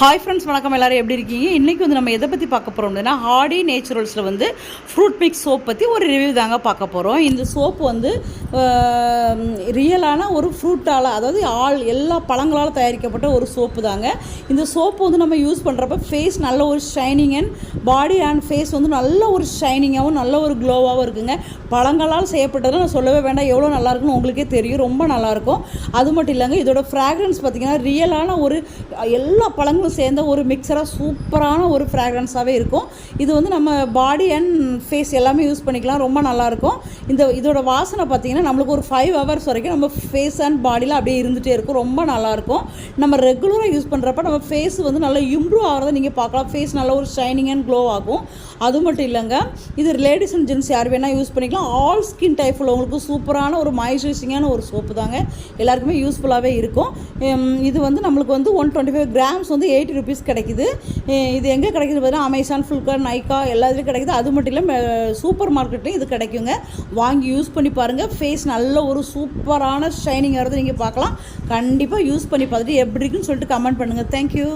Hi friends வணக்கம். எல்லோரும் எப்படி இருக்கீங்க? இன்றைக்கி வந்து நம்ம எதை பற்றி பார்க்க போகிறோம் அப்படின்னா ஹாடி நேச்சுரல்ஸில் வந்து ஃப்ரூட் மிக்ஸ் சோப் பற்றி ஒரு ரிவ்யூ தாங்க பார்க்க போகிறோம் இந்த சோப்பு வந்து ரியலான ஒரு ஃப்ரூட்டால் அதாவது ஆள் எல்லா பழங்களால் தயாரிக்கப்பட்ட ஒரு சோப்பு தாங்க. இந்த சோப்பு வந்து நம்ம யூஸ் பண்ணுறப்ப ஃபேஸ் நல்ல ஒரு shining and body and face வந்து நல்ல ஒரு ஷைனிங்காகவும் நல்ல ஒரு க்ளோவாகவும் இருக்குங்க. பழங்களால் செய்யப்பட்டதில் நான் சொல்லவே வேண்டாம். எவ்வளோ நல்லாயிருக்குன்னு உங்களுக்கே தெரியும். ரொம்ப நல்லாயிருக்கும் அது மட்டும் இல்லைங்க இதோட ஃப்ராக்ரன்ஸ் பார்த்திங்கன்னா ரியலான ஒரு எல்லா பழங்களும் சேர்ந்த ஒரு மிக்சராக சூப்பரான ஒரு ஃப்ராக்ரன்ஸாகவே இருக்கும். இது வந்து நம்ம பாடி அண்ட் ஃபேஸ் எல்லாமே யூஸ் பண்ணிக்கலாம். ரொம்ப நல்லாயிருக்கும் இந்த இதோட வாசனை பார்த்திங்கன்னா நம்மளுக்கு ஒரு ஃபைவ் ஹவர்ஸ் வரைக்கும் நம்ம ஃபேஸ் அண்ட் பாடியில் அப்படியே இருந்துகிட்டே இருக்கும். ரொம்ப நல்லாயிருக்கும் நம்ம ரெகுலராக யூஸ் பண்ணுறப்ப நம்ம ஃபேஸ் வந்து நல்லா இம்ப்ரூவ் ஆகிறத நீங்கள் பார்க்கலாம். ஃபேஸ் நல்ல ஒரு ஷைனிங் அண்ட் க்ளோ ஆகும். அது மட்டும் இல்லைங்க. இது லேடிஸ் அண்ட் ஜென்ஸ் யார் வேணால் யூஸ் பண்ணிக்கலாம். ஆல் ஸ்கின் டைப் உள்ளவங்களுக்கு சூப்பரான ஒரு மாய்ஸ்சரைசிங்கான ஒரு சோப்பு தாங்க. எல்லாருக்குமே யூஸ்ஃபுல்லாகவே இருக்கும். இது வந்து நம்மளுக்கு வந்து ஒன் டுவெண்ட்டி ஃபைவ் கிராம்ஸ் வந்து எயிட்டி ருபீஸ் கிடைக்குது. இது எங்கே கிடைக்குது பார்த்தீங்கன்னா அமேசான் ஃப்ளிப்கார்ட் நைக்கா எல்லாத்துலேயும் கிடைக்குது. அது மட்டும் இல்லாமல் சூப்பர் மார்க்கெட்லையும் இது கிடைக்குங்க. வாங்கி யூஸ் பண்ணி பாருங்கள் ஃபேஸ் நல்ல ஒரு சூப்பரான ஷைனிங் வரது நீங்கள் பார்க்கலாம். கண்டிப்பாக யூஸ் பண்ணி பார்த்துட்டு எப்படி இருக்குன்னு சொல்லிட்டு கமெண்ட் பண்ணுங்கள் தேங்க்யூ